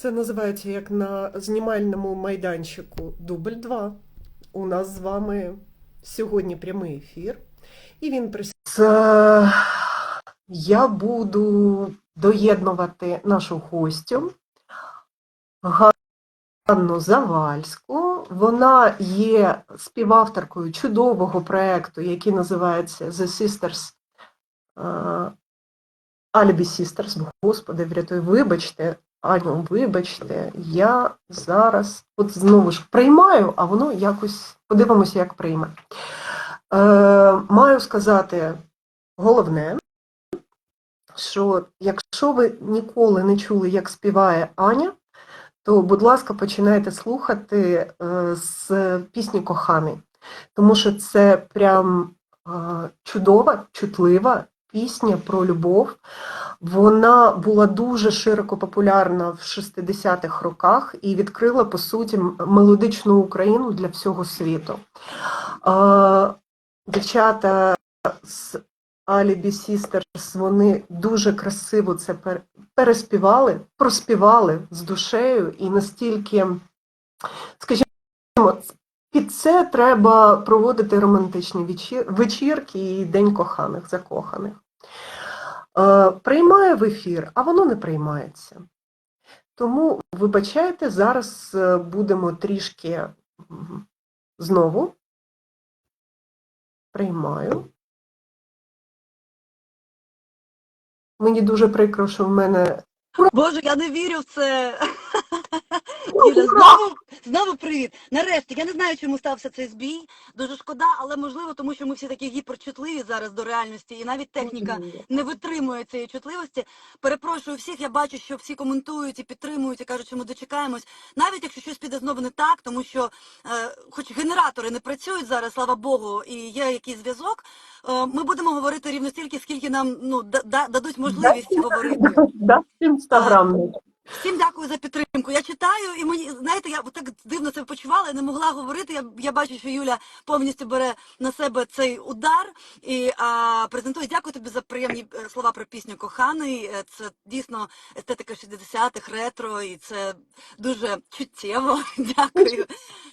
Це називається як на знімальному майданчику Дубль 2. У нас з вами сьогодні прямий ефір. І він прис... Е, Я буду доєднувати нашу гостю Ганну Завальську. Вона є співавторкою чудового проєкту, який називається The Sisters е, Alibi Sisters. Господи, врятуй, вибачте, Аню, вибачте, я зараз от знову ж приймаю, а воно якось подивимося, як прийме. Е, Маю сказати головне, що якщо ви ніколи не чули, як співає Аня, то, будь ласка, починайте слухати е, з пісні Коханий, тому що це прям е, чудова, чутлива пісня про любов. Вона була дуже широко популярна в 60-х роках і відкрила, по суті, мелодичну Україну для всього світу. Дівчата з Alibi Sisters, вони дуже красиво це переспівали, проспівали з душею і настільки, скажімо, це треба проводити романтичні вечірки і День коханих, закоханих. Е, Приймає в ефір, а воно не приймається. Тому, вибачайте, зараз е, будемо трішки знову. Приймаю. Мені дуже прикро, що в мене Боже, я не вірю в це. Юля, знову, знову привіт. Нарешті, я не знаю, чому стався цей збій. Дуже шкода, але можливо, тому що ми всі такі гіперчутливі зараз до реальності, і навіть техніка не витримує цієї чутливості. Перепрошую всіх, я бачу, що всі коментують і підтримують і кажуть, що ми дочекаємось. Навіть якщо щось піде знову не так, тому що, е, хоч генератори не працюють зараз, слава Богу, і є якийсь зв'язок. е, Ми будемо говорити рівно стільки, скільки нам ну да- да- дадуть можливість говорити. Да, інстаграм. Всім дякую за підтримку. Я читаю, і мені знаєте, я так дивно себе почувала, я не могла говорити. Я, я бачу, що Юля повністю бере на себе цей удар і а, презентує. Дякую тобі за приємні е, слова про пісню Коханий. Е, Це дійсно естетика 60-х, ретро, і це дуже чуттєво. Дякую.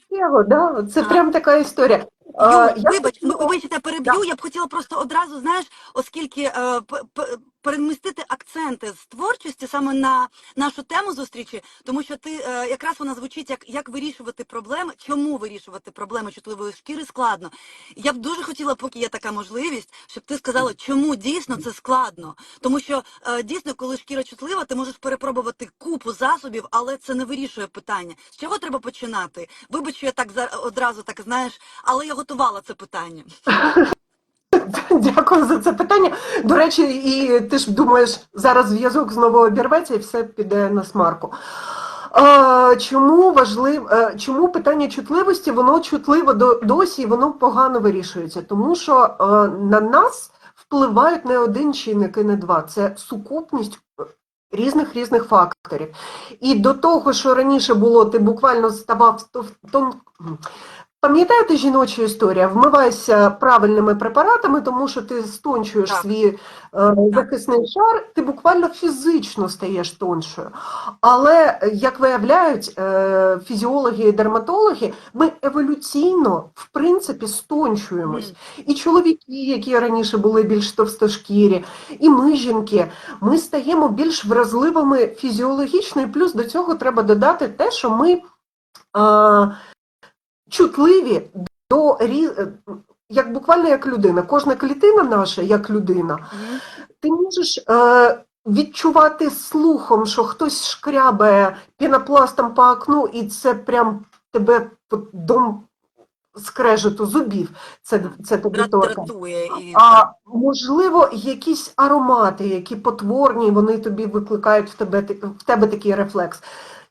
Його, да, це А. прям така історія. А, Юль, я вибач, хотіла- ну, вибач, я тебе переб'ю. Я б хотіла просто одразу, знаєш, оскільки е, п- п- перемістити акценти з творчості саме на нашу тему зустрічі, тому що ти е, якраз вона звучить як, як вирішувати проблеми, чому вирішувати проблеми чутливої шкіри складно. Я б дуже хотіла, поки є така можливість, щоб ти сказала, чому дійсно це складно. Тому що е, дійсно, коли шкіра чутлива, ти можеш перепробувати купу засобів, але це не вирішує питання. З чого треба починати? Вибач, що я так одразу так знаєш, але я готувала це питання. Дякую за це питання. До речі, і ти ж думаєш, зараз зв'язок знову обірветься і все піде на смарку. Чому важлив, е, чому питання чутливості, воно чутливо досі і воно погано вирішується? Тому що е, на нас впливають не один чинник і не два. Це сукупність е, різних різних факторів. І до того, що раніше було, ти буквально ставав в. Пам'ятаєте жіночу історію? Вмивайся правильними препаратами, тому що ти стончуєш Так. свій е, захисний шар, ти буквально фізично стаєш тоншою. Але, е, як виявляють е, фізіологи і дерматологи, ми еволюційно, в принципі, стончуємось. І чоловіки, які раніше були більш товстошкірі, і ми, жінки, ми стаємо більш вразливими фізіологічно, і плюс до цього треба додати те, що ми а, чутливі до е, як буквально як людина. Кожна клітина наша як людина. Ти можеш е, відчувати слухом, що хтось шкрябає пінопластом по окну, і це прям тебе дом скрежету зубів. Це, це тобі торкає. А можливо, якісь аромати, які потворні, вони тобі викликають в тебе в тебе такий рефлекс.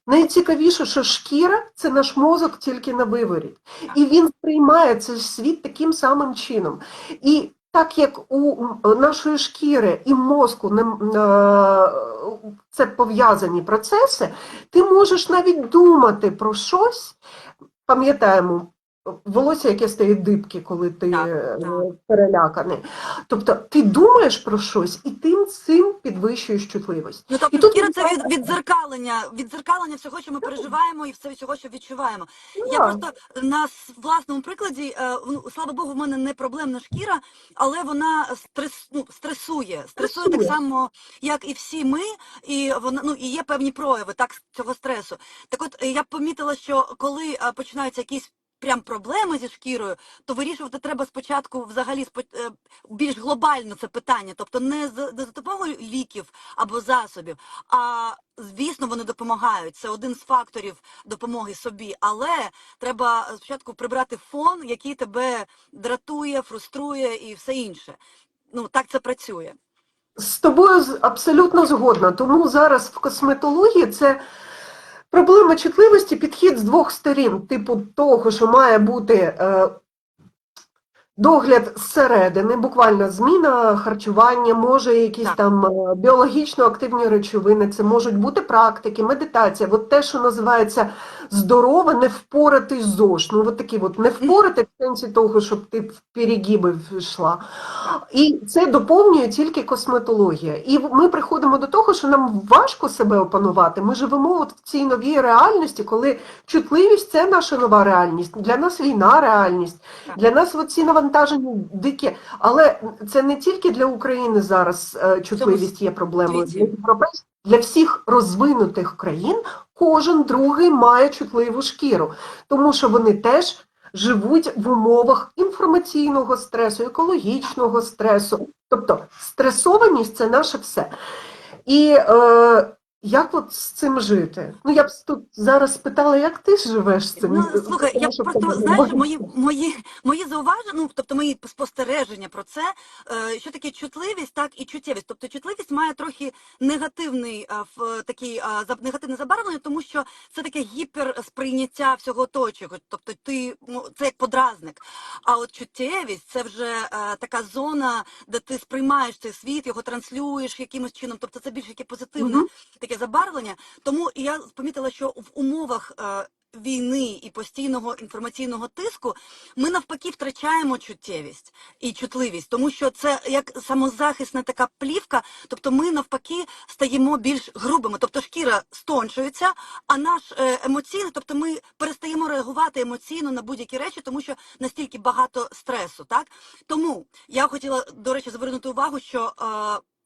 Найцікавіше, що шкіра це наш мозок тільки на виворіт. І він сприймає цей світ таким самим чином. І так як у нашої шкіри і мозку е, це пов'язані процеси, ти можеш навіть думати про щось, пам'ятаємо, волосся, яке стає дибки, коли ти Так, е, так. переляканий. Тобто ти думаєш про щось і тим цим підвищуєш чутливість. Ну тобто І тут шкіра це від, віддзеркалення, віддзеркалення всього, що ми переживаємо, і все всього, що відчуваємо. Я просто на власному прикладі, е, ну, слава Богу, в мене не проблемна шкіра, але вона стрес, ну, стресує. Стресує так само, як і всі ми, і вона ну і є певні прояви так цього стресу. Так от я помітила, що коли е, починаються якісь прям проблеми зі шкірою, то вирішувати треба спочатку взагалі е, більш глобально це питання, тобто не за, за допомогою ліків або засобів, а звісно, вони допомагають. Це один з факторів допомоги собі, але треба спочатку прибрати фон, який тебе дратує, фруструє і все інше. Ну так це працює. З тобою абсолютно згодна. Тому зараз в косметології це проблема чутливості, підхід з двох сторін, типу того, що має бути е, догляд зсередини, буквально зміна харчування, може якісь Так. там е, біологічно активні речовини, це можуть бути практики, медитація, от те, що називається здорове, не впоратись з ЗОЖ. Ну, от такі от не впорати в сенсі того, щоб ти в перегиби йшла. І це доповнює тільки косметологія. І ми приходимо до того, що нам важко себе опанувати. Ми живемо от в цій новій реальності, коли чутливість це наша нова реальність. Для нас війна реальність, для нас ці навантаження дикі. Але це не тільки для України зараз е, чутливість є проблемою. Для всіх розвинутих країн кожен другий має чутливу шкіру, тому що вони теж живуть в умовах інформаційного стресу, екологічного стресу. Тобто стресованість це наше все. І е, як от з цим жити? Ну я б тут зараз спитала, як ти живеш з цим? Ну, слухай, я Тому просто знаєш, мої мої мої зауваження, ну тобто мої спостереження про це, е, що таке чутливість, так і чуттєвість. Тобто чутливість має трохи негативний е, в такий е, за- негативне забарвлення, тому що це таке гіперсприйняття всього оточуючого. Тобто ти ну, це як подразник. А от чуттєвість це вже е, така зона, де ти сприймаєш цей світ, його транслюєш якимось чином. Тобто це більш яке позитивне Мгм. Забарвлення. Тому я помітила, що в умовах е, війни і постійного інформаційного тиску ми навпаки втрачаємо чуттєвість і чутливість, тому що це як самозахисна така плівка, тобто ми навпаки стаємо більш грубими, тобто шкіра стончується, а наш е, емоційний, тобто ми перестаємо реагувати емоційно на будь-які речі, тому що настільки багато стресу. Так тому я хотіла до речі звернути увагу, що е,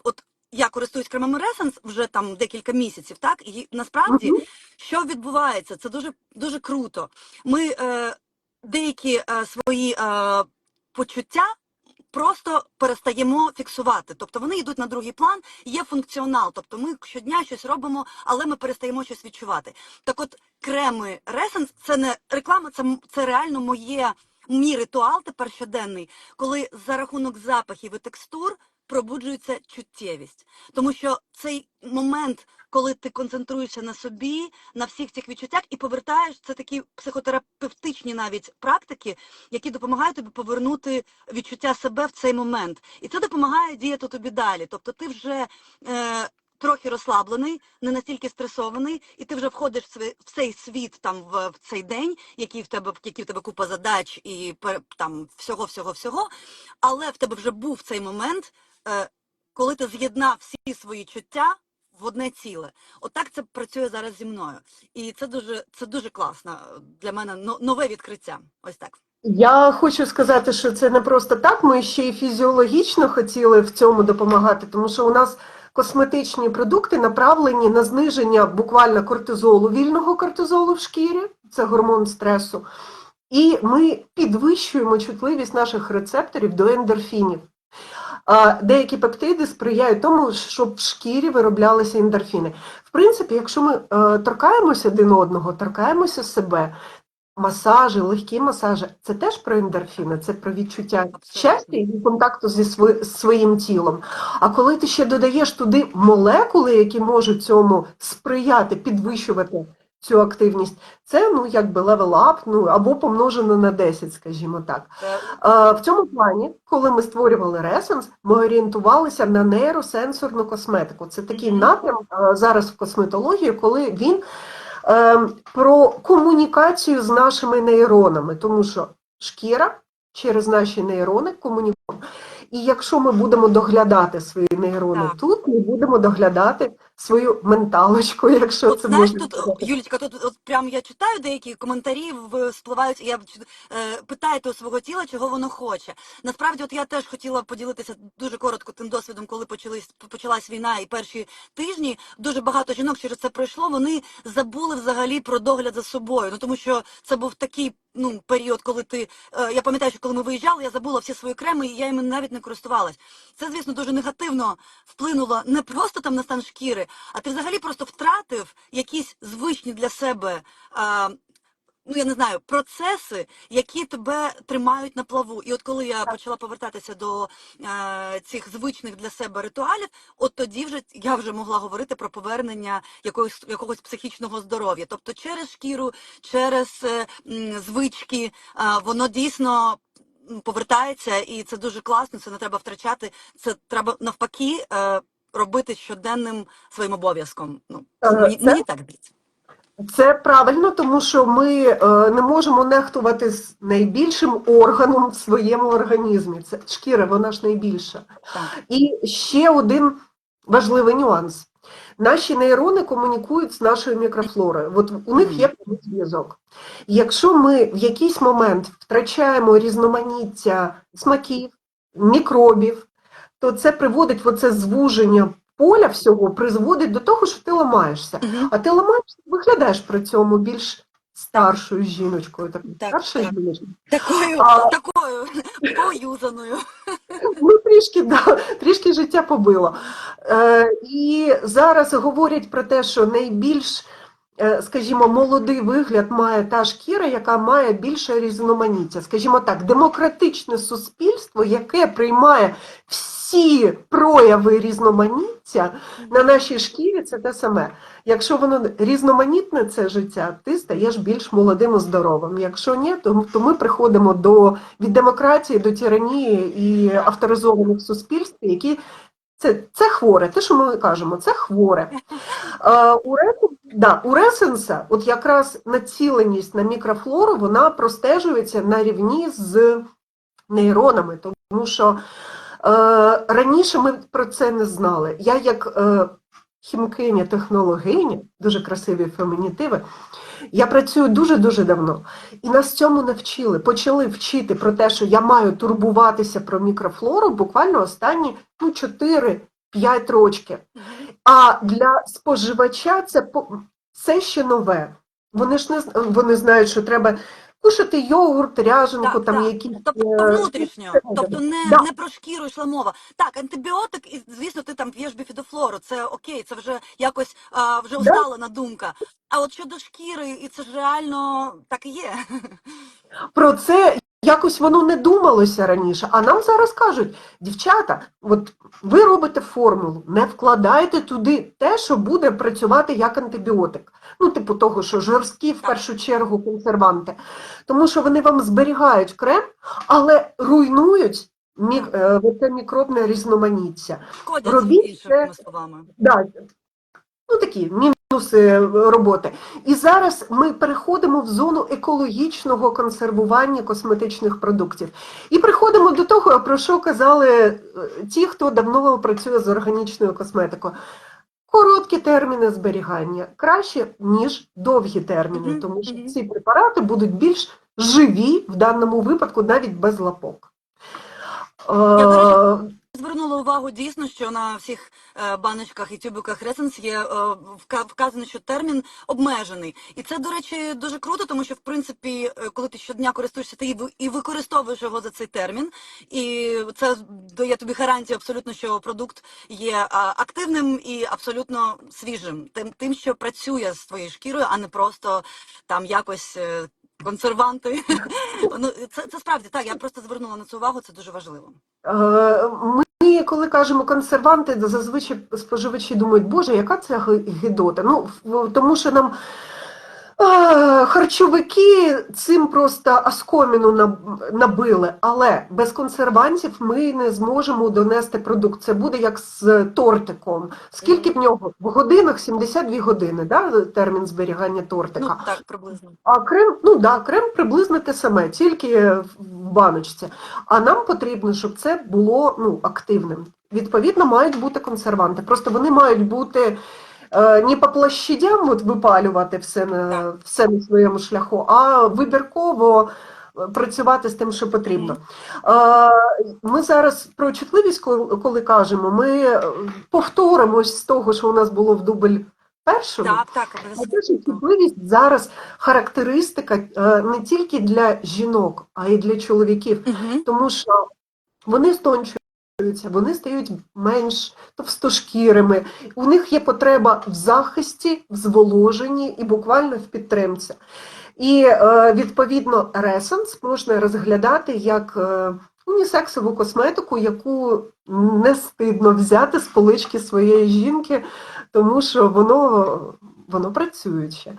от я користуюсь кремами Ресенс вже там декілька місяців, так і насправді Мгм. що відбувається? Це дуже дуже круто. Ми е, деякі е, свої е, почуття просто перестаємо фіксувати. Тобто вони йдуть на другий план, є функціонал. Тобто ми щодня щось робимо, але ми перестаємо щось відчувати. Так от креми Ресенс це не реклама, це, це реально моє. Мій ритуал тепер щоденний, коли за рахунок запахів і текстур пробуджується чуттєвість. Тому що цей момент, коли ти концентруєшся на собі, на всіх цих відчуттях і повертаєш, це такі психотерапевтичні навіть практики, які допомагають тобі повернути відчуття себе в цей момент. І це допомагає діяти тобі далі. Тобто ти вже е, трохи розслаблений, не настільки стресований, і ти вже входиш в цей світ там в, в цей день, який в тебе який в тебе купа задач і там всього, всього, всього. Але в тебе вже був цей момент, коли ти з'єднав всі свої чуття в одне ціле. Отак це працює зараз зі мною. І це дуже, це дуже класно для мене нове відкриття. Ось так. Я хочу сказати, що це не просто так. Ми ще й фізіологічно хотіли в цьому допомагати, тому що у нас косметичні продукти направлені на зниження буквально кортизолу, вільного кортизолу в шкірі, це гормон стресу. І ми підвищуємо чутливість наших рецепторів до ендорфінів. Деякі пептиди сприяють тому, щоб в шкірі вироблялися ендорфіни. В принципі, якщо ми е, торкаємося один одного, торкаємося себе, масажі, легкі масажі, це теж про ендорфіни, це про відчуття щастя і контакту зі своїм тілом. А коли ти ще додаєш туди молекули, які можуть цьому сприяти, підвищувати цю активність, це ну якби level up, ну або помножено на 10, скажімо так. Е, В цьому плані, коли ми створювали Ресенс, ми орієнтувалися на нейросенсорну косметику. Це такий напрям е, зараз в косметології, коли він е, про комунікацію з нашими нейронами, тому що шкіра через наші нейрони комунікує. І якщо ми будемо доглядати свої нейрони Так. тут, ми будемо доглядати свою менталочку, якщо От це знаєш, можна тут. Юлічка, тут от прям я читаю деякі коментарі, спливають, і я е, питаєте у свого тіла, чого воно хоче. Насправді, от я теж хотіла поділитися дуже коротко тим досвідом, коли почались почалась війна і перші тижні. Дуже багато жінок через це пройшло. Вони забули взагалі про догляд за собою. Ну тому що це був такий ну період, коли ти е, я пам'ятаю, що коли ми виїжджали, я забула всі свої креми, і я їм навіть не користувалась. Це, звісно, дуже негативно вплинуло не просто там на стан шкіри, а ти взагалі просто втратив якісь звичні для себе. А, Ну, я не знаю, процеси, які тебе тримають на плаву. І от коли я почала повертатися до е, цих звичних для себе ритуалів, от тоді вже я вже могла говорити про повернення якогось, якогось психічного здоров'я. Тобто через шкіру, через е, м, звички, е, воно дійсно повертається, і це дуже класно, це не треба втрачати. Це треба навпаки е, робити щоденним своїм обов'язком. Ну, Е, мені, мені так здається. Це правильно, тому що ми е, не можемо нехтувати з найбільшим органом в своєму організмі. Це шкіра, вона ж найбільша. Так. І ще один важливий нюанс. Наші нейрони комунікують з нашою мікрофлорою. От у них є зв'язок. Якщо ми в якийсь момент втрачаємо різноманіття смаків, мікробів, то це приводить в оце звуження поля всього, призводить до того, що ти ламаєшся. Мгм. А ти ламаєшся, виглядаєш при цьому більш старшою жіночкою. Так, Так, старшою так. жіночкою. Такою, А- такою поюзаною. Ну, трішки, да, трішки життя побило. Е, і зараз говорять про те, що найбільш, е, скажімо, молодий вигляд має та шкіра, яка має більше різноманіття. Скажімо так, демократичне суспільство, яке приймає всі прояви різноманіття на нашій шкірі, це те саме. Якщо воно різноманітне це життя, ти стаєш більш молодим і здоровим. Якщо ні, то, то ми приходимо до від демократії до тиранії і авторизованих суспільств, які це, це хворе. Те, що ми кажемо, це хворе. Е, у, да, у Ресенса, от якраз націленість на мікрофлору, вона простежується на рівні з нейронами, тому що раніше ми про це не знали. Я як е, хімкиня, технологиня, дуже красиві фемінітиви, я працюю дуже-дуже давно. І нас цьому навчили. Почали вчити про те, що я маю турбуватися про мікрофлору буквально останні ну, 4-5 років. А для споживача це, це ще нове. Вони ж не вони знають, що треба кушати йогурт, ряженку, Так, там так. якісь. Тобто е, внутрішньо, тобто не, Да. не про шкіру йшла мова. Так, антибіотик, і звісно, ти там п'єш біфідофлору, це окей, це вже якось а, вже Да. усталена думка. А от щодо шкіри, і це ж реально так і є. Про це якось воно не думалося раніше. А нам зараз кажуть, дівчата, от ви робите формулу, не вкладайте туди те, що буде працювати як антибіотик. Ну, типу того, що жорсткі в першу чергу консерванти. Тому що вони вам зберігають крем, але руйнують мі, е, оце мікробне різноманіття. Шкодять Робіть це. словами. Да, ну такі мінуси роботи. І зараз ми переходимо в зону екологічного консервування косметичних продуктів. І приходимо до того, про що казали е, ті, хто давно працює з органічною косметикою. Короткі терміни зберігання краще, ніж довгі терміни, тому що ці препарати будуть більш живі в даному випадку, навіть без лапок. Звернула увагу дійсно, що на всіх е, баночках і тюбиках Ресенс є е, вказано, що термін обмежений. І це, до речі, дуже круто, тому що в принципі, е, коли ти щодня користуєшся, ти і використовуєш його за цей термін. І це дає тобі гарантію абсолютно, що продукт є активним і абсолютно свіжим, тим, тим, що працює з твоєю шкірою, а не просто там якось. Консерванти, ну це, це справді так. Я просто звернула на це увагу. Це дуже важливо. Е, Ми, коли кажемо консерванти, зазвичай споживачі думають, боже, яка це ги- гидота. Ну, тому що нам Харчовики цим просто оскоміну наб- набили, але без консервантів ми не зможемо донести продукт. Це буде як з тортиком. Скільки в нього? В годинах 72 години, да, термін зберігання Ну тортика. так, приблизно. А крем, ну да, крем приблизно те саме, тільки в баночці. А нам потрібно, щоб це було ну, активним. Відповідно, мають бути консерванти. Просто вони мають бути не по площадям от, випалювати все на, все на своєму шляху, а вибірково е, працювати з тим, що потрібно. Е, Ми зараз про чутливість, коли кажемо, ми е, повторимось з того, що у нас було в дубль першому. Так, так, А обов'язково. теж чутливість зараз характеристика е, не тільки для жінок, а й для чоловіків, Мгм. тому що вони стончуються, вони стають менш товстошкірими, у них є потреба в захисті, в зволоженні і буквально в підтримці. І е, відповідно ресенс можна розглядати як е, унісексову косметику, яку не стидно взяти з полички своєї жінки, тому що воно, воно працююче.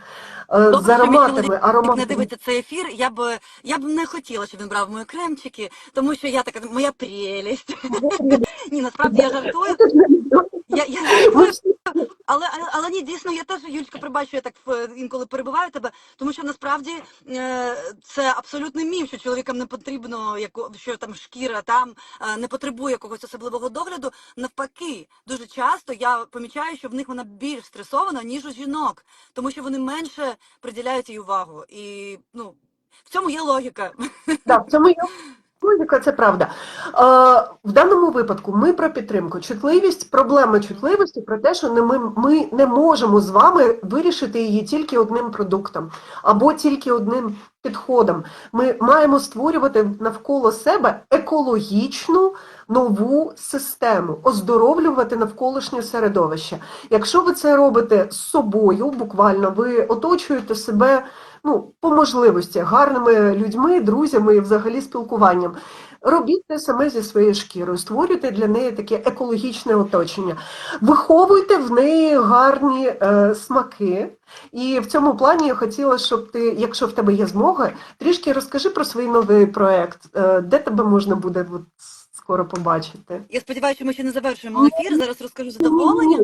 Е, Добре, З мій ароматами, чоловік не ароматами. дивиться цей ефір, я б я б не хотіла, щоб він брав мої кремчики, тому що я така моя прелість. Ні, насправді я жартую. Я, я але, але але ні, дійсно, я теж Юлька, прибачу, я так е, інколи перебиваю тебе, тому що насправді е, це абсолютний міф, що чоловікам не потрібно що там шкіра там е, не потребує якогось особливого догляду. Навпаки, дуже часто я помічаю, що в них вона більш стресована ніж у жінок, тому що вони менше приділяють їй увагу. І ну в цьому є логіка. Так, в цьому є логіка, це правда. Е, в даному випадку ми про підтримку. Чутливість, проблема чутливості про те, що не ми, ми не можемо з вами вирішити її тільки одним продуктом або тільки одним підходом. Ми маємо створювати навколо себе екологічну нову систему, оздоровлювати навколишнє середовище. Якщо ви це робите з собою, буквально ви оточуєте себе ну, по можливості гарними людьми, друзями і взагалі спілкуванням. Робіть те саме зі своєю шкірою, створюйте для неї таке екологічне оточення, виховуйте в неї гарні е, смаки. І в цьому плані я хотіла, щоб ти, якщо в тебе є змога, трішки розкажи про свій новий проект, е, де тебе можна буде от, скоро побачити. Я сподіваюся, що ми ще не завершуємо ефір. Зараз розкажу задоволення.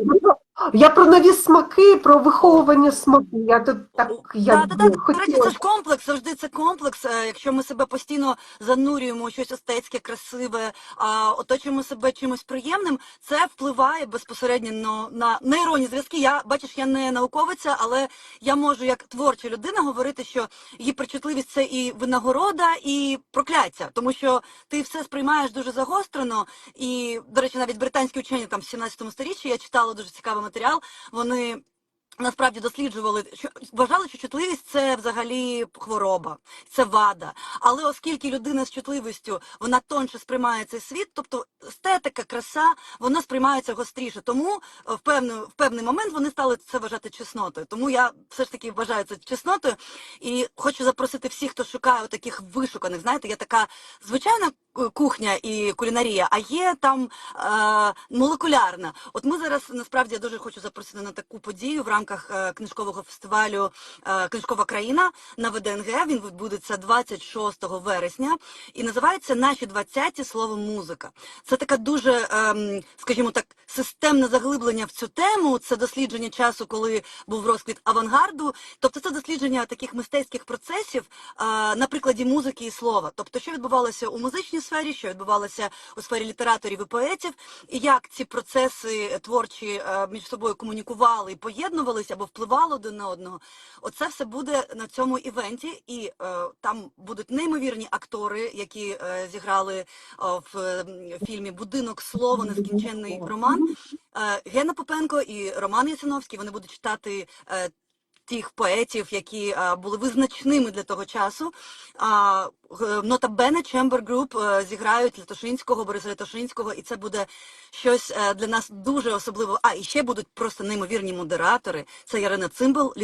Я про нові смаки, про виховування смаку. Я тут так я Да, да, да. До речі, це ж комплекс, завжди це комплекс. Е, Якщо ми себе постійно занурюємо у щось естетське, красиве, а оточуємо себе чимось приємним, це впливає безпосередньо на, на нейронні зв'язки. Я бачиш, я не науковиця, але я можу як творча людина говорити, що гіперчутливість це і винагорода, і прокляття, тому що ти все сприймаєш дуже загострено. І, до речі, навіть британські учені там в 17 сторіччі я читала дуже цікавий матеріал. Вони насправді досліджували, що вважали, що чутливість це взагалі хвороба, це вада. Але оскільки людина з чутливістю вона тонше сприймає цей світ, тобто естетика, краса, вона сприймається гостріше. Тому е, в певний, в певний момент вони стали це вважати чеснотою. Тому я все ж таки вважаю це чеснотою. І хочу запросити всіх, хто шукає таких вишуканих. Знаєте, є така звичайна кухня і кулінарія, а є там е, молекулярна. От ми зараз насправді я дуже хочу запросити на таку подію в рамках е, книжкового фестивалю е, Книжкова країна на ВДНГ. Він відбудеться 26 вересня і називається Наші 20-ті слово музика. Це така дуже, ем, скажімо так, системне заглиблення в цю тему. Це дослідження часу, коли був розквіт авангарду. Тобто, це дослідження таких мистецьких процесів е, на прикладі музики і слова. Тобто, що відбувалося у музичній сфері, що відбувалося у сфері літераторів і поетів, і як ці процеси творчі е, між собою комунікували і поєднувалися або впливали один на одного. Оце все буде на цьому івенті, і е, там будуть неймовірні актори, які е, зіграли е, в е, фільмі Будинок слова, нескінченний роман. Е, Гена Попенко і Роман Ясиновський вони будуть читати. е, Тих поетів, які а, були визначними для того часу. А, г- Нота Бене Chamber Group е, зіграють Лятошинського, Бориса Лятошинського, і це буде щось е, для нас дуже особливо. А і ще будуть просто неймовірні модератори. Це Ярина Цимбал,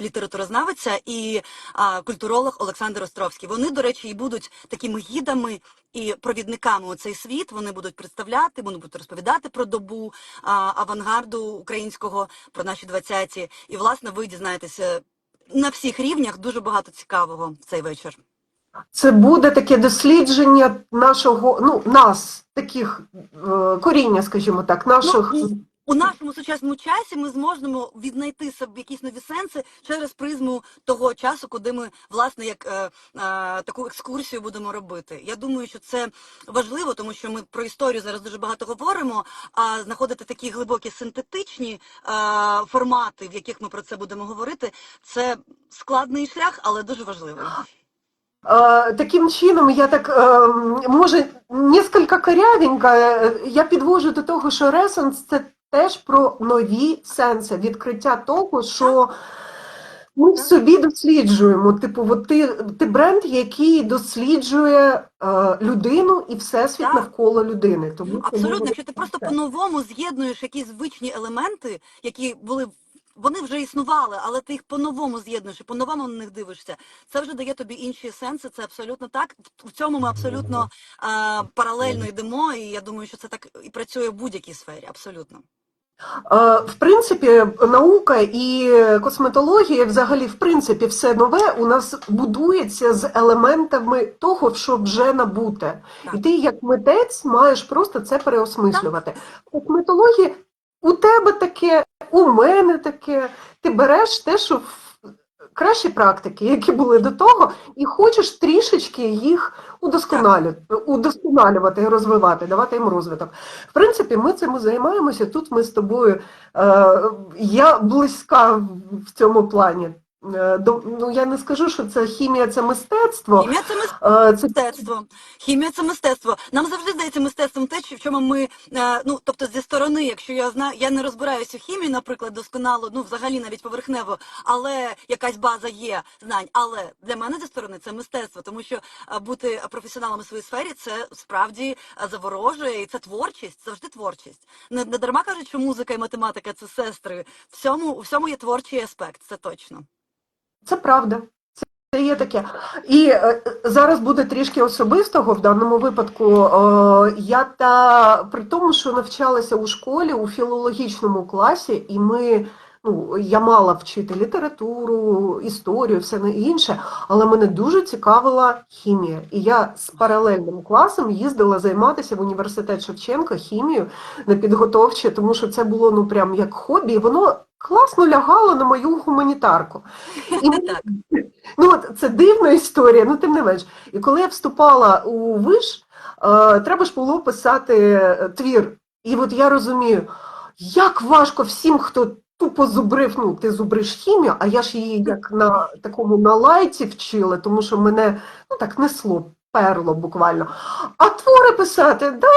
літературознавиця і а, культуролог Олександр Островський. Вони, до речі, і будуть такими гідами і провідниками у цей світ. Вони будуть представляти, вони будуть розповідати про добу а, авангарду українського, про наші 20-ті. І власне ви дізнаєтеся на всіх рівнях дуже багато цікавого в цей вечір. Це буде таке дослідження нашого, ну, нас, таких е, коріння, скажімо так, наших. Ну, У нашому сучасному часі ми зможемо віднайти собі якісь нові сенси через призму того часу, куди ми власне як е, е, таку екскурсію будемо робити. Я думаю, що це важливо, тому що ми про історію зараз дуже багато говоримо. А знаходити такі глибокі синтетичні е, формати, в яких ми про це будемо говорити, це складний шлях, але дуже важливий. Е, Таким чином, я так, е, може, несколько корявенько, е, я підвожу до того, що ресенс це теж про нові сенси, відкриття того, що ми в собі досліджуємо. Типу, от ти, ти бренд, який досліджує е, людину і всесвіт Так. навколо людини. Тому Абсолютно, якщо ти просто по-новому з'єднуєш якісь звичні елементи, які були вони вже існували, але ти їх по-новому з'єднуєш і по-новому на них дивишся. Це вже дає тобі інші сенси. Це абсолютно так. В цьому ми абсолютно е, паралельно йдемо, і я думаю, що це так і працює в будь-якій сфері. Абсолютно. Е, В принципі, наука і косметологія, взагалі, в принципі, все нове у нас будується з елементами того, що вже набуте. Так. І ти, як митець, маєш просто це переосмислювати. В косметології у тебе таке, у мене таке. Ти береш те, що в- кращі практики, які були до того, і хочеш трішечки їх удосконалювати, удосконалювати і розвивати, давати їм розвиток. В принципі, ми цим і займаємося. Тут ми з тобою. Е, я близька в цьому плані. Е, ну, я не скажу, що це хімія, це мистецтво. Хімія це Е, мистецтво. Хімія це мистецтво. Нам завжди здається мистецтвом те, що- в чому ми, е, ну тобто зі сторони, якщо я знаю, я не розбираюся в хімії, наприклад, досконало, ну взагалі навіть поверхнево, але якась база є знань. Але для мене зі сторони це мистецтво, тому що бути професіоналом у своїй сфері це справді заворожує, і це творчість, завжди творчість. Не, не дарма кажуть, що музика і математика це сестри. Всьому, у всьому є творчий аспект, це точно. Це правда. Це- є таке. І е, зараз буде трішки особистого в даному випадку. Е, я та при тому, що навчалася у школі у філологічному класі, і ми. Ну, я мала вчити літературу, історію, все не інше, але мене дуже цікавила хімія. І я з паралельним класом їздила займатися в університет Шевченка хімією на підготовче, тому що це було ну прям як хобі, воно класно лягало на мою гуманітарку. І. Ну, от це дивна історія, ну тим не менш. І коли я вступала у виш, е, треба ж було писати е, твір. І от я розумію, як важко всім, хто тупо зубрив, ну ти зубриш хімію, а я ж її як на такому на лайті вчила, тому що мене ну так несло, перло буквально. А твори писати, да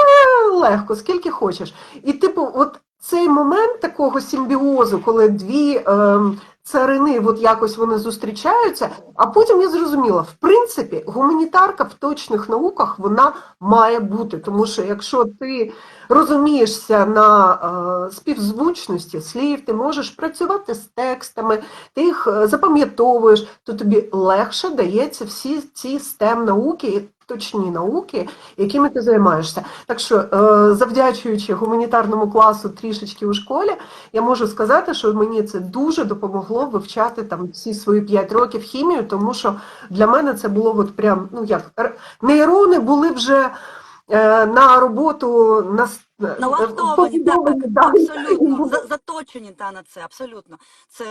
легко, скільки хочеш. І типу, от цей момент такого симбіозу, коли дві. ем, царини, от якось вони зустрічаються, а потім я зрозуміла, в принципі, гуманітарка в точних науках вона має бути, тому що якщо ти розумієшся на е, співзвучності слів, ти можеш працювати з текстами, ти їх е, запам'ятовуєш, то тобі легше дається всі ці STEM науки, точні науки, якими ти займаєшся. Так що, е, завдячуючи гуманітарному класу трішечки у школі, я можу сказати, що мені це дуже допомогло вивчати там всі свої 5 років хімію, тому що для мене це було от прям, ну як, нейрони були вже на роботу на с- Налаштовані, так, да. абсолютно за- заточені та на це. Абсолютно, це,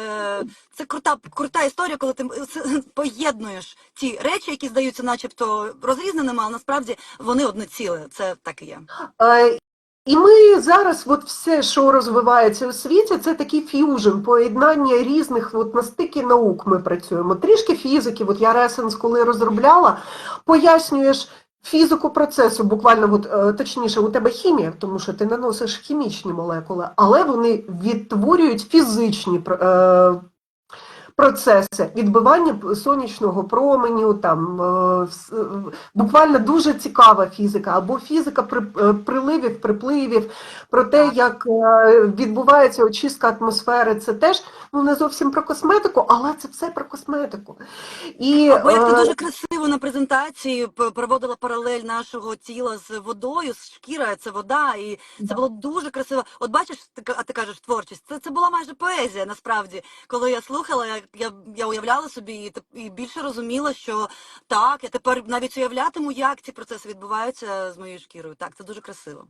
це крута, крута історія, коли ти поєднуєш ті речі, які здаються, начебто розрізненими, але насправді вони одне ціле. Це так і є. Е, І ми зараз, от все, що розвивається у світі, це такий ф'южн, поєднання різних от, на стикі наук ми працюємо. Трішки фізики, от я Ресенс, коли розробляла, пояснюєш фізику процесу, буквально, от, е, точніше, у тебе хімія, тому що ти наносиш хімічні молекули, але вони відтворюють фізичні е, процеси відбивання сонячного променю, там е, буквально дуже цікава фізика, або фізика при- е, приливів, припливів, про те, як е, відбувається очистка атмосфери, це теж ну не зовсім про косметику, але це все про косметику. І Або як ти е, дуже красиво на презентації проводила паралель нашого тіла з водою, з шкіра, це вода, і це Да. було дуже красиво. От бачиш, ти а ти кажеш творчість. Це, це була майже поезія, насправді. Коли я слухала, я, я, я уявляла собі і, і більше розуміла, що так, я тепер навіть уявлятиму, як ці процеси відбуваються з моєю шкірою. Так, це дуже красиво.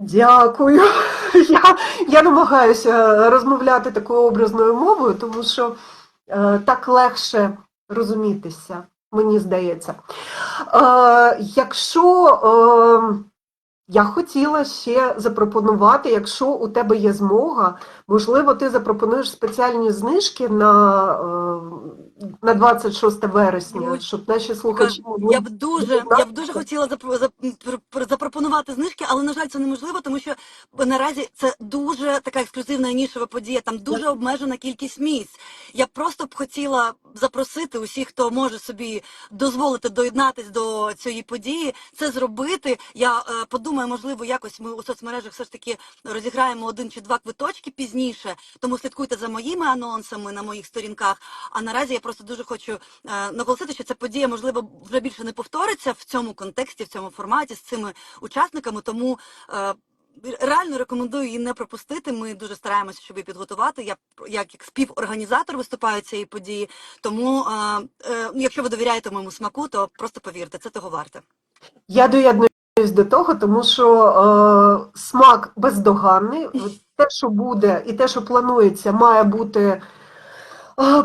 Дякую. Я, я намагаюся розмовляти такою образною мовою, тому що е, так легше розумітися, мені здається. Е, якщо е, я хотіла ще запропонувати, якщо у тебе є змога, можливо, ти запропонуєш спеціальні знижки на, е, на 26 вересня, щоб наші слухачі могли Я б дуже, я б дуже хотіла запро- зап- пр- пр- запропонувати знижки, але на жаль, це неможливо, тому що наразі це дуже така ексклюзивна і нішева подія. Там дуже обмежена кількість місць. Я просто б хотіла запросити усіх, хто може собі дозволити доєднатись до цієї події, це зробити. Я е, подумаю, можливо, якось ми у соцмережах все ж таки розіграємо один чи два квиточки пізніше. Тому слідкуйте за моїми анонсами на моїх сторінках. А наразі я просто дуже хочу е, наголосити, що ця подія можливо вже більше не повториться в цьому контексті, в цьому форматі з цими учасниками. Тому е, реально рекомендую її не пропустити. Ми дуже стараємося, щоб її підготувати. Я як, як співорганізатор виступаю цієї події. Тому, е, е, якщо ви довіряєте моєму смаку, то просто повірте, це того варте. Я доєднуюсь до того, тому що е, смак бездоганний. Те, що буде, і те, що планується, має бути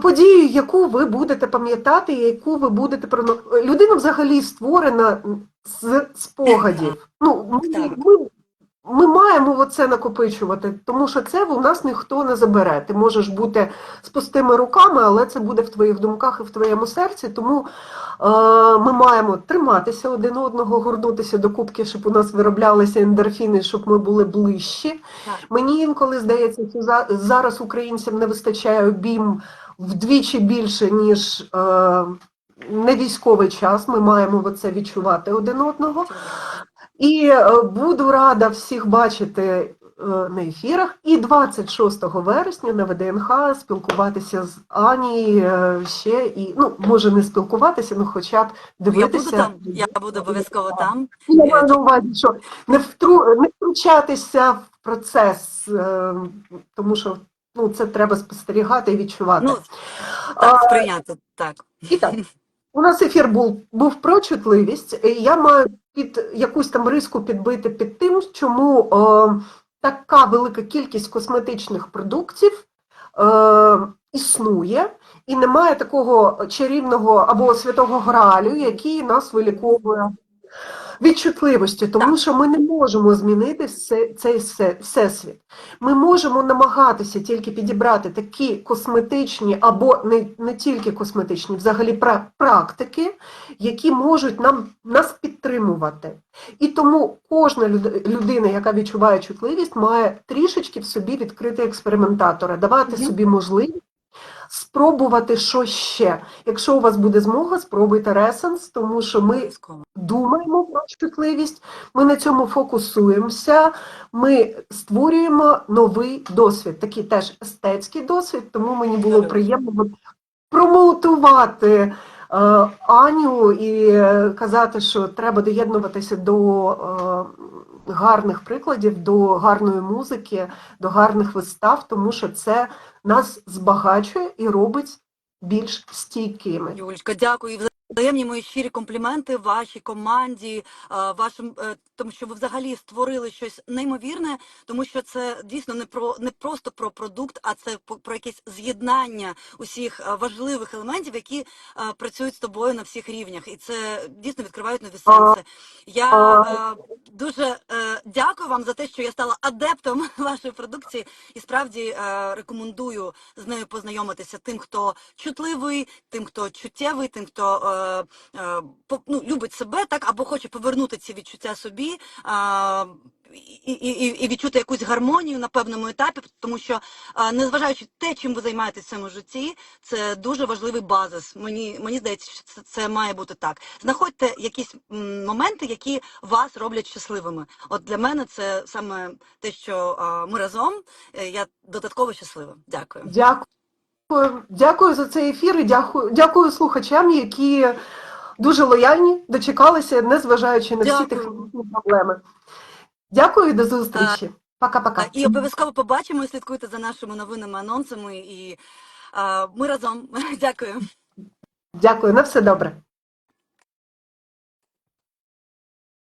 подією, яку ви будете пам'ятати, яку ви будете Людина взагалі створена з спогадів. Ну, ми, ми, ми маємо оце накопичувати, тому що це у нас ніхто не забере. Ти можеш бути з пустими руками, але це буде в твоїх думках і в твоєму серці. Тому Е, Ми маємо триматися один одного, горнутися до кубки, щоб у нас вироблялися ендорфіни, щоб ми були ближчі. Так. Мені інколи здається, що за- зараз українцям не вистачає обійм вдвічі більше, ніж е, не військовий час. Ми маємо це відчувати один одного. І е, буду рада всіх бачити е, на ефірах. І 26 вересня на ВДНХ спілкуватися з Ані е, ще і ну може не спілкуватися, ну хоча б Я дивитися. буду там, я буду обов'язково там. Я маю на увазі, що не втру не втручатися в процес, тому що ну це треба спостерігати і відчувати. Ну, так, сприйняти, так. І так, у нас ефір був, був про чутливість. і Я маю під якусь там риску підбити під тим, чому е, така велика кількість косметичних продуктів е, існує, і немає такого чарівного або святого гралю, який нас виліковує від чутливості, тому Так. що ми не можемо змінити все- цей всесвіт. Ми можемо намагатися тільки підібрати такі косметичні або не, не тільки косметичні, взагалі пра- практики, які можуть нам нас підтримувати. І тому кожна люд- людина, яка відчуває чутливість, має трішечки в собі відкрити експериментатора, давати собі можливість. Спробувати що ще. Якщо у вас буде змога, спробуйте ресенс, тому що ми думаємо про чутливість, ми на цьому фокусуємося, ми створюємо новий досвід, такий теж естетський досвід, тому мені було приємно промоутувати Аню і е, казати, що треба доєднуватися до е, гарних прикладів, до гарної музики, до гарних вистав, тому що це нас збагачує і робить більш стійкими. Юлька, дякую. Взаємні мої щирі компліменти вашій команді, е, вашим е, тому, що ви взагалі створили щось неймовірне, тому що це дійсно не про не просто про продукт, а це про якесь з'єднання усіх е, важливих елементів, які е, працюють з тобою на всіх рівнях, і це дійсно відкривають нові сенси. Я е, дуже е, дякую вам за те, що я стала адептом вашої продукції, і справді е, рекомендую з нею познайомитися тим, хто чутливий, тим, хто чуттєвий, тим, хто е, по- ну, любить себе, так або хоче повернути ці відчуття собі. Е, і, і, і- і відчути якусь гармонію на певному етапі, тому що незважаючи те, чим ви займаєтесь в цьому житті, це дуже важливий базис. Мені мені здається, що це, це має бути так. Знаходьте якісь моменти, які вас роблять щасливими. От для мене це саме те, що ми разом. е, Я додатково щаслива. Дякую. Дякую, дякую за цей ефір і дякую, дякую слухачам, які дуже лояльні, дочекалися, незважаючи на всі Дякую. технічні проблеми. Дякую і до зустрічі. Пока-пока. І обов'язково побачимо і слідкуйте за нашими новинами, анонсами. І а, ми разом. Дякую. Дякую, на все добре.